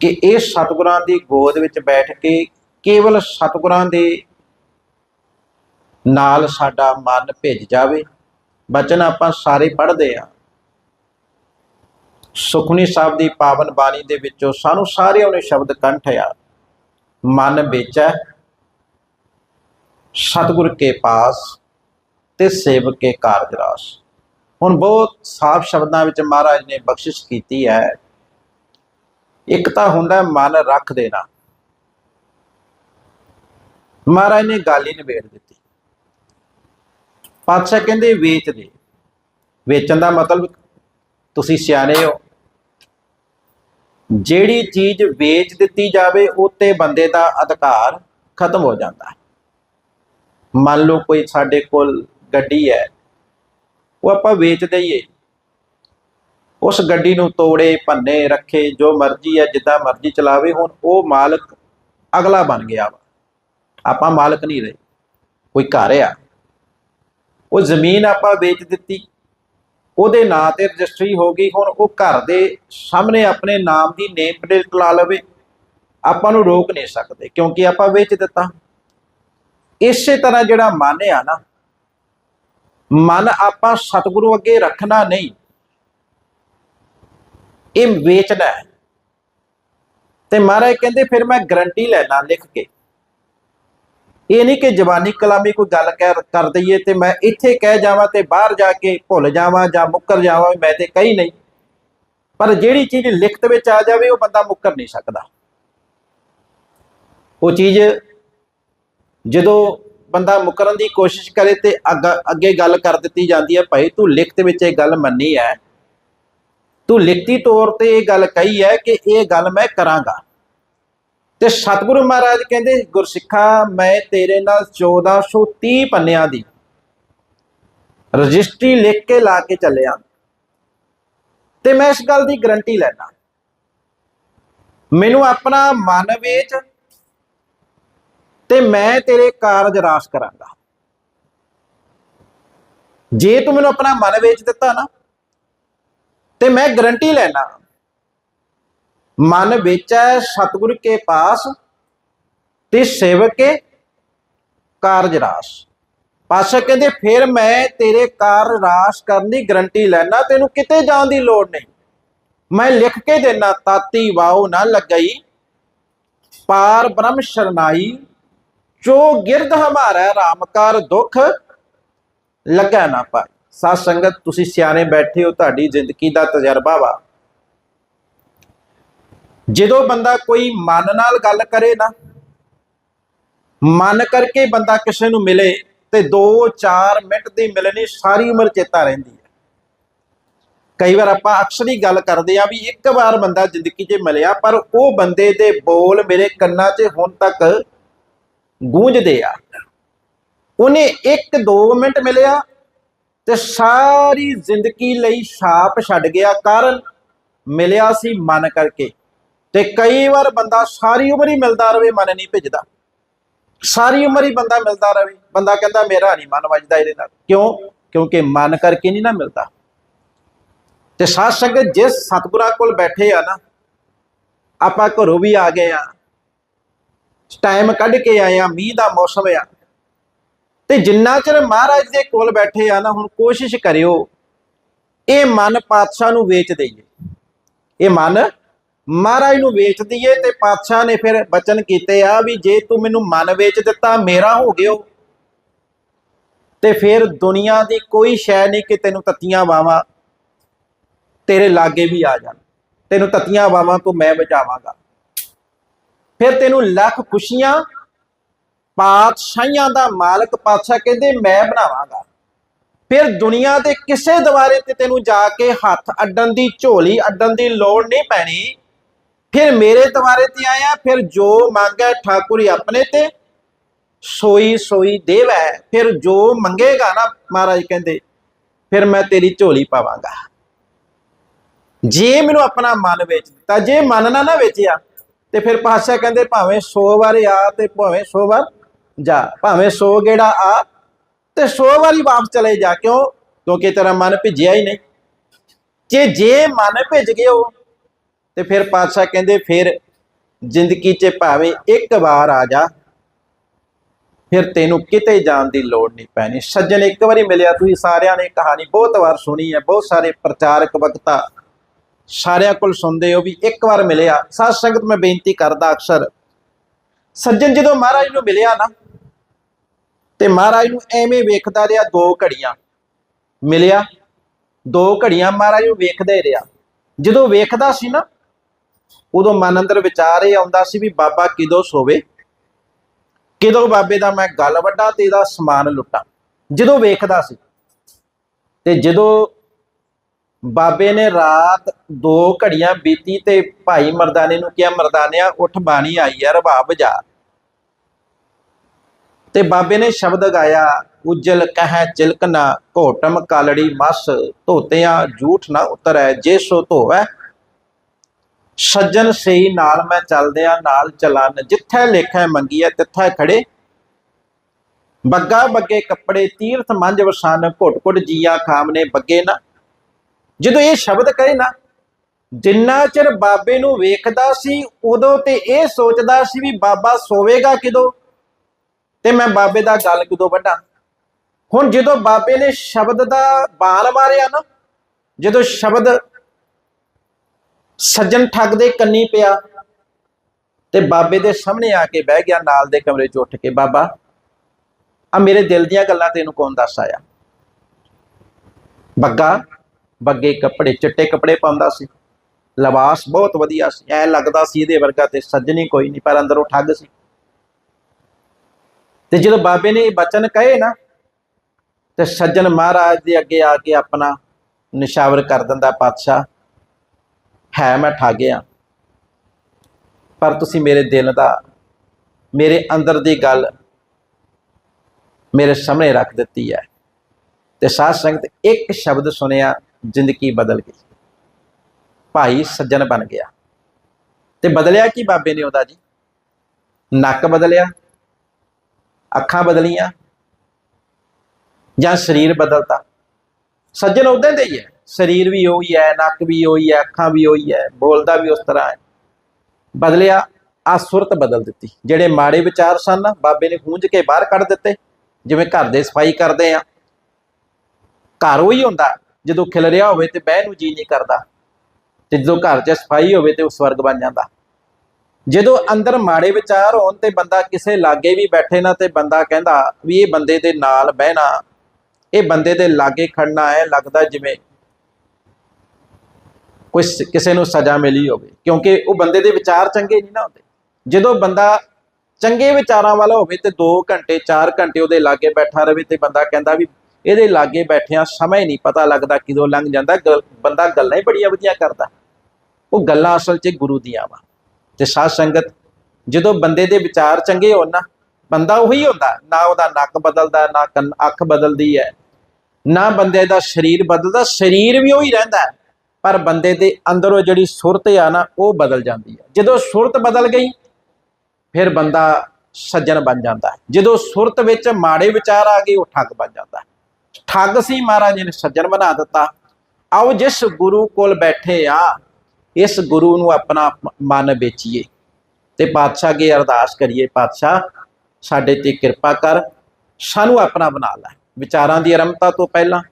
ਕਿ ਇਹ ਸਤਿਗੁਰਾਂ ਦੀ ਗੋਦ ਵਿੱਚ ਬੈਠ ਕੇ ਕੇਵਲ ਸਤਿਗੁਰਾਂ ਦੇ ਨਾਲ ਸਾਡਾ ਮਨ ਭਿੱਜ ਜਾਵੇ। ਬਚਨ ਆਪਾਂ ਸਾਰੇ ਪੜ੍ਹਦੇ ਆ ਸੁਖਨੀ ਸਾਹਿਬ ਦੀ ਪਾਵਨ ਬਾਣੀ ਦੇ ਵਿੱਚੋਂ ਸਾਨੂੰ ਸਾਰਿਆਂ ਨੇ ਸ਼ਬਦ ਕੰਠ ਆ। ਮਨ ਵੇਚੈ, ਸਤਿਗੁਰ ਕੇ ਪਾਸ ਤੇ ਸੇਵਕ ਕੇ ਕਾਰਜ ਰਾਸ। ਹੁਣ ਬਹੁਤ ਸਾਫ਼ ਸ਼ਬਦਾਂ ਵਿੱਚ ਮਹਾਰਾਜ ਨੇ ਬਖਸ਼ਿਸ਼ ਕੀਤੀ ਹੈ। ਇੱਕ ਤਾਂ ਹੁੰਦਾ ਮਨ ਰੱਖ ਦੇਣਾ। ਮਹਾਰਾਜ ਨੇ ਗੱਲ ਹੀ ਨਿਬੇੜ ਦਿੱਤੀ। ਪਾਤਸ਼ਾਹ ਕਹਿੰਦੇ, ਵੇਚ ਦੇ। ਵੇਚਣ ਦਾ ਮਤਲਬ ਤੁਸੀਂ ਸਿਆਣੇ ਹੋ। ਜਿਹੜੀ ਚੀਜ਼ ਵੇਚ ਦਿੱਤੀ ਜਾਵੇ, ਉੱਤੇ ਬੰਦੇ ਦਾ ਅਧਿਕਾਰ ਖਤਮ ਹੋ ਜਾਂਦਾ ਹੈ। ਮੰਨ ਲਓ ਕੋਈ ਸਾਡੇ ਕੋਲ ਗੱਡੀ ਹੈ, ਉਹ ਆਪਾਂ ਵੇਚ ਦਈਏ ਉਸ ਗੱਡੀ ਨੂੰ ਤੋੜੇ, ਭੰਨੇ, ਰੱਖੇ, ਜੋ ਮਰਜ਼ੀ ਹੈ, ਜਿੱਦਾਂ ਮਰਜ਼ੀ ਚਲਾਵੇ, ਹੁਣ ਉਹ ਮਾਲਕ ਅਗਲਾ ਬਣ ਗਿਆ ਵਾ। ਆਪਾਂ ਮਾਲਕ ਨਹੀਂ ਰਹੇ। ਕੋਈ ਘਰ ਆ। ਉਹ ਜ਼ਮੀਨ ਆਪਾਂ ਵੇਚ ਦਿੱਤੀ। ਉਹਦੇ ਨਾਂ ਤੇ ਰਜਿਸਟਰੀ ਹੋ ਗਈ। ਹੁਣ ਉਹ ਘਰ ਦੇ ਸਾਹਮਣੇ ਆਪਣੇ ਨਾਮ ਦੀ ਨੇਮ ਪਲੇਟ ਲਾ ਲਵੇ। ਆਪਾਂ ਨੂੰ ਰੋਕ ਨਹੀਂ ਸਕਦੇ, ਕਿਉਂਕਿ ਆਪਾਂ ਵੇਚ ਦਿੱਤਾ। ਇਸੇ ਤਰ੍ਹਾਂ ਜਿਹੜਾ ਮਨ ਆ ਨਾ, ਮਨ ਆਪਾਂ ਸਤਿਗੁਰੂ ਅੱਗੇ ਰੱਖਣਾ ਨਹੀਂ। ਇਹ ਵੇਚਣਾ ਹੈ। ਤੇ ਮਹਾਰਾਜ ਕਹਿੰਦੇ, ਫਿਰ ਮੈਂ ਗਰੰਟੀ ਲੈਣਾ ਲਿਖ ਕੇ। ਇਹ ਨਹੀਂ ਕਿ ਜਵਾਨੀ ਕਲਾਮੀ ਕੋਈ ਗੱਲ ਕਰ ਕਰ ਦਈਏ ਤੇ ਮੈਂ ਇੱਥੇ ਕਹਿ ਜਾਵਾਂ ਤੇ ਬਾਹਰ ਜਾ ਕੇ ਭੁੱਲ ਜਾਵਾਂ ਜਾਂ ਮੁੱਕਰ ਜਾਵਾਂ, ਮੈਂ ਤੇ ਕਹੀ ਨਹੀਂ। ਪਰ ਜਿਹੜੀ ਚੀਜ਼ ਲਿਖਤ ਵਿੱਚ ਆ ਜਾਵੇ, ਉਹ ਬੰਦਾ ਮੁੱਕਰ ਨਹੀਂ ਸਕਦਾ। ਉਹ ਚੀਜ਼ ਜਦੋਂ ਬੰਦਾ ਮੁਕਰਨ ਦੀ ਕੋਸ਼ਿਸ਼ ਕਰੇ ਤੇ ਅੱਗ- ਅੱਗੇ ਗੱਲ ਕਰ ਦਿੱਤੀ ਜਾਂਦੀ ਹੈ, ਭਾਈ ਤੂੰ ਲਿਖਤ ਵਿੱਚ ਇਹ ਗੱਲ ਮੰਨੀ ਹੈ ਤੂੰ ਲਿਖਤੀ ਤੌਰ ਤੇ ਇਹ ਗੱਲ ਕਹੀ ਹੈ ਕਿ ਇਹ ਗੱਲ ਮੈਂ ਕਰਾਂਗਾ। ਤੇ ਸਤਿਗੁਰੂ ਮਹਾਰਾਜ ਕਹਿੰਦੇ, ਗੁਰਸਿੱਖਾ, ਮੈਂ ਤੇਰੇ ਨਾਲ 1430 ਪੰਨਿਆਂ ਦੀ ਰਜਿਸਟਰੀ ਲਿਖ ਕੇ ਲਾ ਕੇ ਚੱਲਿਆ। ਤੇ ਮੈਂ ਇਸ ਗੱਲ ਦੀ ਗਰੰਟੀ ਲੈਣਾ ਮੈਨੂੰ ਆਪਣਾ ਮਨ ਵੇਚ ਤੇ ਮੈਂ ਤੇਰੇ ਕਾਰਜ ਰਾਸ ਕਰਾਂਗਾ। ਜੇ ਤੂੰ ਮੈਨੂੰ ਆਪਣਾ ਮਨ ਵੇਚ ਦਿੱਤਾ ਨਾ ਤੇ ਮੈਂ ਗਰੰਟੀ ਲੈਣਾ ਮਨ ਵੇਚੈ ਸਤਿਗੁਰ ਕੇ ਪਾਸ ਤੇ ਸੇਵਕ ਕਾਰਜ ਰਾਸ। ਪਾਸ਼ਾ ਕਹਿੰਦੇ ਫਿਰ ਮੈਂ ਤੇਰੇ ਕਾਰਜ ਰਾਸ ਕਰਨ ਦੀ ਗਰੰਟੀ ਲੈਣਾ ਤੈਨੂੰ ਕਿਤੇ ਜਾਣ ਦੀ ਲੋੜ ਨਹੀਂ। ਮੈਂ ਲਿਖ ਕੇ ਦੇਣਾ ਤਾਤੀ ਵਾਉ ਨਾ ਲੱਗਈ। ਪਾਰ ਬ੍ਰਹਮ ਸ਼ਰਨਾਈ, ਜੋ ਗਿਰਦ ਹਮਾਰਾ ਰਾਮ ਕਰ ਦੁਖ ਲੱਗਾ ਨਾ ਪਾਈ। ਸਾਧ ਸੰਗਤ, ਤੁਸੀਂ ਸਿਆਣੇ ਬੈਠੇ ਹੋ, ਤੁਹਾਡੀ ਜ਼ਿੰਦਗੀ ਦਾ ਤਜਰਬਾ ਵਾ। ਜਦੋਂ ਬੰਦਾ ਕੋਈ ਮਨ ਨਾਲ ਗੱਲ ਕਰੇ ਨਾ, ਮਨ ਕਰਕੇ ਬੰਦਾ ਕਿਸੇ ਨੂੰ ਮਿਲੇ ਤੇ 2-4 ਮਿੰਟ ਦੀ ਮਿਲਣੀ ਸਾਰੀ ਉਮਰ ਚੇਤਾ ਰਹਿੰਦੀ ਹੈ। ਕਈ ਵਾਰ ਆਪਾਂ ਅਕਸਰ ਹੀ ਗੱਲ ਕਰਦੇ ਆ ਵੀ ਇੱਕ ਵਾਰ ਬੰਦਾ ਜ਼ਿੰਦਗੀ 'ਚ ਮਿਲਿਆ, ਪਰ ਉਹ ਬੰਦੇ ਦੇ ਬੋਲ ਮੇਰੇ ਕੰਨਾਂ 'ਚ ਹੁਣ ਤੱਕ ਗੂੰਜਦੇ ਆ। ਉਹਨੇ 1-2 ਮਿੰਟ ਮਿਲਿਆ ਤੇ ਸਾਰੀ ਜ਼ਿੰਦਗੀ ਲਈ ਛਾਪ ਛੱਡ ਗਿਆ ਕਾਰਨ ਮਿਲਿਆ ਸੀ ਮਨ ਕਰਕੇ। ਤੇ ਕਈ ਵਾਰ ਬੰਦਾ ਸਾਰੀ ਉਮਰ ਹੀ ਮਿਲਦਾ ਰਵੇ, ਮਨ ਨਹੀਂ ਭਿੱਜਦਾ। ਸਾਰੀ ਉਮਰ ਹੀ ਬੰਦਾ ਮਿਲਦਾ ਰਵੇ। ਬੰਦਾ ਕਹਿੰਦਾ, ਮੇਰਾ ਨਹੀਂ ਮਨ ਵੱਜਦਾ ਇਹਦੇ ਨਾਲ। ਕਿਉਂ? ਕਿਉਂਕਿ ਮਨ ਕਰਕੇ ਨਹੀਂ ਨਾ ਮਿਲਦਾ। ਤੇ ਸਾਧ ਸੰਗਤ ਜਿਸ ਸਤਿਗੁਰਾਂ ਕੋਲ ਬੈਠੇ ਆ ਨਾ, ਆਪਾਂ ਘਰੋਂ ਵੀ ਆ ਗਏ ਆ। ਟਾਈਮ ਕੱਢ ਕੇ ਆਏ ਆ, ਮੀਂਹ ਦਾ ਮੌਸਮ ਆ। ਤੇ ਜਿੰਨਾ ਚਿਰ ਮਹਾਰਾਜ ਦੇ ਕੋਲ ਬੈਠੇ ਆ ਨਾ, ਹੁਣ ਕੋਸ਼ਿਸ਼ ਕਰਿਓ, ਇਹ ਮਨ ਪਾਤਸ਼ਾਹ ਨੂੰ ਵੇਚ ਦਈਏ। ਇਹ ਮਨ ਮਹਾਰਾਜ ਨੂੰ ਵੇਚ ਦਈਏ ਤੇ ਪਾਤਸ਼ਾਹ ਨੇ ਫਿਰ ਬਚਨ ਕੀਤੇ ਆ ਵੀ ਜੇ ਤੂੰ ਮੈਨੂੰ ਮਨ ਵੇਚ ਦਿੱਤਾ, ਮੇਰਾ ਹੋ ਗਿਓ। ਤੇ ਫਿਰ ਦੁਨੀਆ ਦੀ ਕੋਈ ਸ਼ੈ ਨਹੀਂ ਕਿ ਤੈਨੂੰ ਤਤੀਆਂ ਵਾਵਾਂ ਤੇਰੇ ਲਾਗੇ ਵੀ ਆ ਜਾਣ। ਤੈਨੂੰ ਤਤੀਆਂ ਵਾਵਾਂ ਤੋਂ ਮੈਂ ਬਚਾਵਾਂਗਾ। ਫਿਰ ਤੈਨੂੰ ਲੱਖ ਖੁਸ਼ੀਆਂ ਪਾਤਸ਼ਾਹੀਆਂ ਦਾ ਮਾਲਕ ਪਾਤਸ਼ਾਹ ਕਹਿੰਦੇ, ਮੈਂ ਬਣਾਵਾਂਗਾ। ਫਿਰ ਦੁਨੀਆ ਦੇ ਕਿਸੇ ਦੁਆਰੇ ਤੇ ਤੈਨੂੰ ਜਾ ਕੇ ਹੱਥ ਅੱਡਣ ਦੀ ਝੋਲੀ ਅੱਡਣ ਦੀ ਲੋੜ ਨਹੀਂ ਪੈਣੀ। ਫਿਰ ਮੇਰੇ ਦੁਆਰੇ ਤੇ ਆਇਆ, ਫਿਰ ਜੋ ਮੰਗੈ ਠਾਕੁਰ ਆਪਣੇ ਤੇ। ਸੋਈ ਸੋਈ ਦੇਵੈ, ਫਿਰ ਜੋ ਮੰਗੇਗਾ ਨਾ ਮਹਾਰਾਜ ਕਹਿੰਦੇ, ਫਿਰ ਮੈਂ ਤੇਰੀ ਝੋਲੀ ਪਾਵਾਂਗਾ। ਜੇ ਮੈਨੂੰ ਆਪਣਾ ਮਨ ਵੇਚ ਦਿੱਤਾ, ਜੇ ਮਨ ਨਾ ਨਾ ਵੇਚਿਆ, ਤੇ ਫਿਰ ਪਾਤਸ਼ਾਹ ਕਹਿੰਦੇ, ਭਾਵੇਂ 100 ਵਾਰ ਆ ਤੇ ਭਾਵੇਂ 100 ਵਾਰ ਜਾ, ਭਾਵੇਂ 100 ਗੇੜਾ ਆ ਤੇ 100 ਵਾਰੀ ਵਾਪਸ ਚਲੇ ਜਾ, ਕਿਉਂ? ਕਿਉਂਕਿ ਤੇਰਾ ਮਨ ਭਿੱਜਿਆ ਹੀ ਨਹੀਂ। ਜੇ ਜੇ ਮਨ ਭਿੱਜ ਗਿਆ ਉਹ, ਤੇ ਫਿਰ ਪਾਤਸ਼ਾਹ ਕਹਿੰਦੇ, ਫਿਰ ਜ਼ਿੰਦਗੀ 'ਚ ਭਾਵੇਂ ਇੱਕ ਵਾਰ ਆ ਜਾ, ਫਿਰ ਤੈਨੂੰ ਕਿਤੇ ਜਾਣ ਦੀ ਲੋੜ ਨਹੀਂ ਪੈਣੀ। ਸੱਜਣ ਇੱਕ ਵਾਰੀ ਮਿਲਿਆ, ਤੁਸੀਂ ਸਾਰਿਆਂ ਨੇ ਕਹਾਣੀ ਬਹੁਤ ਵਾਰ ਸੁਣੀ ਹੈ, ਬਹੁਤ ਸਾਰੇ ਪ੍ਰਚਾਰਕ ਵਕਤਾ ਸਾਰਿਆਂ ਕੋਲ ਸੁਣਦੇ ਹੋ ਵੀ ਇੱਕ ਵਾਰ ਮਿਲਿਆ। ਸਾਧ ਸੰਗਤ, ਮੈਂ ਬੇਨਤੀ ਕਰਦਾ ਅਕਸਰ, ਸੱਜਣ ਜਦੋਂ ਮਹਾਰਾਜ ਨੂੰ ਮਿਲਿਆ ਨਾ ਤੇ ਮਹਾਰਾਜ ਨੂੰ ਐਵੇਂ ਵੇਖਦਾ ਰਿਹਾ, ਦੋ ਘੜੀਆਂ ਮਿਲਿਆ, ਦੋ ਘੜੀਆਂ ਮਹਾਰਾਜ ਨੂੰ ਵੇਖਦਾ ਹੀ ਰਿਹਾ। ਜਦੋਂ ਵੇਖਦਾ ਸੀ ਨਾ, ਉਦੋਂ ਮਨ ਅੰਦਰ ਵਿਚਾਰ ਇਹ ਆਉਂਦਾ ਸੀ ਵੀ ਬਾਬਾ ਕਿਦੋਂ ਸੋਵੇ? ਕਿਦੋਂ ਬਾਬੇ ਦਾ ਮੈਂ ਗੱਲ ਵੱਡਾ ਤੇ ਇਹਦਾ ਸਮਾਨ ਲੁੱਟਾਂ? ਜਦੋਂ ਵੇਖਦਾ ਸੀ, ਤੇ ਜਦੋਂ ਬਾਬੇ ਨੇ ਰਾਤ ਦੋ ਘੜੀਆਂ ਬੀਤੀ ਤੇ ਭਾਈ ਮਰਦਾਨੇ ਨੂੰ ਕਿਹਾ, ਮਰਦਾਨਿਆ, ਉੱਠ ਬਾਣੀ ਆਈ ਹੈ ਰਬਾਬ ਜਾ। ਤੇ ਬਾਬੇ ਨੇ ਸ਼ਬਦ ਗਾਇਆ, ਉਜਲ ਕਹਿ ਚਿਲਕਨਾ ਘੋਟਮ ਕਾਲੜੀ ਮਸ, ਧੋਤਿਆਂ ਝੂਠ ਨਾ ਉਤਰੈ, ਜੇ ਸੋ ਧੋਵੈ। ਸੱਜਣ ਸਹੀ ਨਾਲ ਮੈਂ ਚੱਲਦਿਆਂ ਨਾਲ ਚਲਨ, ਜਿੱਥੇ ਲੇਖੈ ਮੰਗੀਐ ਤਿੱਥੈ ਖੜੇ। ਬੱਗਾ ਬੱਗੇ ਕੱਪੜੇ, ਤੀਰਥ ਮੰਝ ਵਸਨ, ਘੁੱਟ ਘੁੱਟ ਜੀਆ ਖਾਮਨੇ ਬੱਗੇ ਨਾ। ਜਦੋਂ ਇਹ ਸ਼ਬਦ ਕਹੇ ਨਾ, ਜਿੰਨਾ ਚਿਰ ਬਾਬੇ ਨੂੰ ਵੇਖਦਾ ਸੀ, ਉਦੋਂ ਤੇ ਇਹ ਸੋਚਦਾ ਸੀ ਵੀ ਬਾਬਾ ਸੋਵੇਗਾ ਕਿਦੋਂ। ਤੇ ਮੈਂ ਬਾਬੇ ਦਾ ਗੱਲ ਕਿਦੋਂ ਵੱਢਾਂ? ਹੁਣ ਜਦੋਂ ਬਾਬੇ ਨੇ ਸ਼ਬਦ ਦਾ ਬਾਲ ਮਾਰਿਆ ਨਾ, ਜਦੋਂ ਸ਼ਬਦ ਸੱਜਣ ਠੱਗ ਦੇ ਕੰਨੀ ਪਿਆ, ਤੇ ਬਾਬੇ ਦੇ ਸਾਹਮਣੇ ਆ ਕੇ ਬਹਿ ਗਿਆ ਨਾਲ ਦੇ ਕਮਰੇ 'ਚ ਉੱਠ ਕੇ, ਬਾਬਾ ਆ ਮੇਰੇ ਦਿਲ ਦੀਆਂ ਗੱਲਾਂ ਤੈਨੂੰ ਕੌਣ ਦੱਸ ਆਇਆ? ਬੱਗਾ ਬੱਗੇ ਕੱਪੜੇ, ਚਿੱਟੇ ਕੱਪੜੇ ਪਾਉਂਦਾ ਸੀ। ਲਿਬਾਸ ਬਹੁਤ ਵਧੀਆ ਸੀ। ਐ ਲੱਗਦਾ ਸੀ ਇਹਦੇ ਵਰਗਾ ਤੇ ਸੱਜਣੀ ਕੋਈ ਨਹੀਂ, ਪਰ ਅੰਦਰੋਂ ਠੱਗ ਸੀ। ਤੇ ਜਦੋਂ ਬਾਬੇ ਨੇ ਇਹ ਬਚਨ ਕਹੇ ਨਾ, ਤੇ ਸੱਜਣ ਮਹਾਰਾਜ ਦੇ ਅੱਗੇ ਆ ਕੇ ਆਪਣਾ ਨਿਸ਼ਾਵਰ ਕਰ ਦਿੰਦਾ ਪਾਤਸ਼ਾਹ, ਹੈ ਮੈਂ ਠਾਗਿਆ। ਪਰ ਤੁਸੀਂ ਮੇਰੇ ਦਿਲ ਦਾ, ਮੇਰੇ ਅੰਦਰ ਦੀ ਗੱਲ ਮੇਰੇ ਸਾਹਮਣੇ ਰੱਖ ਦਿੱਤੀ ਹੈ। ਤੇ ਸਾਧ ਸੰਗਤ ਇੱਕ ਸ਼ਬਦ ਸੁਣਿਆ, ਜ਼ਿੰਦਗੀ ਬਦਲ ਗਈ। ਭਾਈ ਸੱਜਣ ਬਣ ਗਿਆ। ਤੇ ਬਦਲਿਆ ਕੀ ਬਾਬੇ ਨੇ ਉਹਦਾ ਜੀ? ਨੱਕ ਬਦਲਿਆ। ਅੱਖਾਂ ਬਦਲੀਆਂ ਜਾਂ ਸਰੀਰ ਬਦਲਤਾ। ਸੱਜਣ ਉਦਾਂ ਦੇ ਹੀ ਹੈ। ਸਰੀਰ ਵੀ ਉਹੀ ਹੈ, ਨੱਕ ਵੀ ਉਹੀ ਹੈ, ਅੱਖਾਂ ਵੀ ਉਹੀ ਹੈ, ਬੋਲਦਾ ਵੀ ਉਸ ਤਰ੍ਹਾਂ ਹੈ। ਬਦਲਿਆ, ਆ ਸੁਰਤ ਬਦਲ ਦਿੱਤੀ। ਜਿਹੜੇ ਮਾੜੇ ਵਿਚਾਰ ਸਨ, ਬਾਬੇ ਨੇ ਖੂੰਜ ਕੇ ਬਾਹਰ ਕੱਢ ਦਿੱਤੇ। ਜਿਵੇਂ ਘਰ ਦੇ ਸਫ਼ਾਈ ਕਰਦੇ ਆ। ਘਰ ਉਹੀ ਹੁੰਦਾ। ਜਦੋਂ ਖਿਲ ਰਿਹਾ ਹੋਵੇ ਤੇ ਬਹਿ ਨੂੰ ਜੀ ਨਹੀਂ ਕਰਦਾ। ਤੇ ਜਦੋਂ ਘਰ 'ਚ ਸਫ਼ਾਈ ਹੋਵੇ ਤੇ ਉਹ ਸਵਰਗ ਬਣ ਜਾਂਦਾ। ਜਦੋਂ ਅੰਦਰ ਮਾੜੇ ਵਿਚਾਰ ਹੋਣ ਤੇ ਬੰਦਾ ਕਿਸੇ ਲਾਗੇ ਵੀ ਬੈਠੇ ਨਾ ਤੇ ਬੰਦਾ ਕਹਿੰਦਾ ਵੀ ਇਹ ਬੰਦੇ ਦੇ ਨਾਲ ਬਹਿਣਾ, ਇਹ ਬੰਦੇ ਦੇ ਲਾਗੇ ਖੜਨਾ ਹੈ ਲੱਗਦਾ ਜਿਵੇਂ ਕੋਈ ਕਿਸੇ ਨੂੰ ਸਜ਼ਾ ਮਿਲੀ ਹੋਵੇ। ਕਿਉਂਕਿ ਉਹ ਬੰਦੇ ਦੇ ਵਿਚਾਰ ਚੰਗੇ ਨਹੀਂ ਨਾ ਹੁੰਦੇ। ਜਦੋਂ ਬੰਦਾ ਚੰਗੇ ਵਿਚਾਰਾਂ ਵਾਲਾ ਹੋਵੇ ਤੇ 2 ਘੰਟੇ 4 ਘੰਟੇ ਉਹਦੇ ਲਾਗੇ ਬੈਠਾ ਰਵੇ ਤੇ ਬੰਦਾ ਕਹਿੰਦਾ ਵੀ ਇਹਦੇ ਲਾਗੇ ਬੈਠਿਆਂ ਸਮਾਂ ਹੀ ਨਹੀਂ ਪਤਾ ਲੱਗਦਾ ਕਿਦੋਂ ਲੰਘ ਜਾਂਦਾ ਗੱਲ- ਬੰਦਾ ਗੱਲਾਂ ਹੀ ਬੜੀਆਂ ਵਧੀਆ ਕਰਦਾ। ਉਹ ਗੱਲਾਂ ਅਸਲ 'ਚ ਗੁਰੂ ਦੀਆਂ ਵਾ। ਤੇ ਸਾਧ ਸੰਗਤ, ਜਦੋਂ ਬੰਦੇ ਦੇ ਵਿਚਾਰ ਚੰਗੇ ਹੋਣ ਨਾ, ਬੰਦਾ ਉਹੀ ਹੁੰਦਾ, ਨਾ ਉਹਦਾ ਨੱਕ ਬਦਲਦਾ, ਨਾ ਕੰਨ, ਅੱਖ ਬਦਲਦੀ ਹੈ। ਨਾ ਬੰਦੇ ਦਾ ਸਰੀਰ ਬਦਲਦਾ, ਸਰੀਰ ਵੀ ਉਹੀ ਰਹਿੰਦਾ ਪਰ ਬੰਦੇ ਦੇ ਅੰਦਰੋਂ ਜਿਹੜੀ ਸੁਰਤ ਆ ਨਾ, ਉਹ ਬਦਲ ਜਾਂਦੀ ਹੈ। ਜਦੋਂ ਸੁਰਤ ਬਦਲ ਗਈ, ਫਿਰ ਬੰਦਾ ਸੱਜਣ ਬਣ ਜਾਂਦਾ ਹੈ। ਜਦੋਂ ਸੁਰਤ ਵਿੱਚ ਮਾੜੇ ਵਿਚਾਰ ਆ ਗਏ, ਉਹ ਠੱਗ ਬਣ ਜਾਂਦਾ ਠੱਗ ਸੀ ਮਹਾਰਾਜ ਨੇ ਸੱਜਣ ਬਣਾ ਦਿੱਤਾ। ਆਓ, ਜਿਸ ਗੁਰੂ ਕੋਲ ਬੈਠੇ ਆ ਇਸ ਗੁਰੂ ਨੂੰ ਆਪਣਾ ਮਨ ਵੇਚੀਏ ਤੇ ਪਾਤਸ਼ਾਹ ਅੱਗੇ ਅਰਦਾਸ ਕਰੀਏ, ਪਾਤਸ਼ਾਹ, ਸਾਡੇ ਤੇ ਕਿਰਪਾ ਕਰ, ਸਾਨੂੰ ਆਪਣਾ ਬਣਾ ਲੈ। ਵਿਚਾਰਾਂ ਦੀ ਅਰੰਭਤਾ ਤੋਂ ਪਹਿਲਾਂ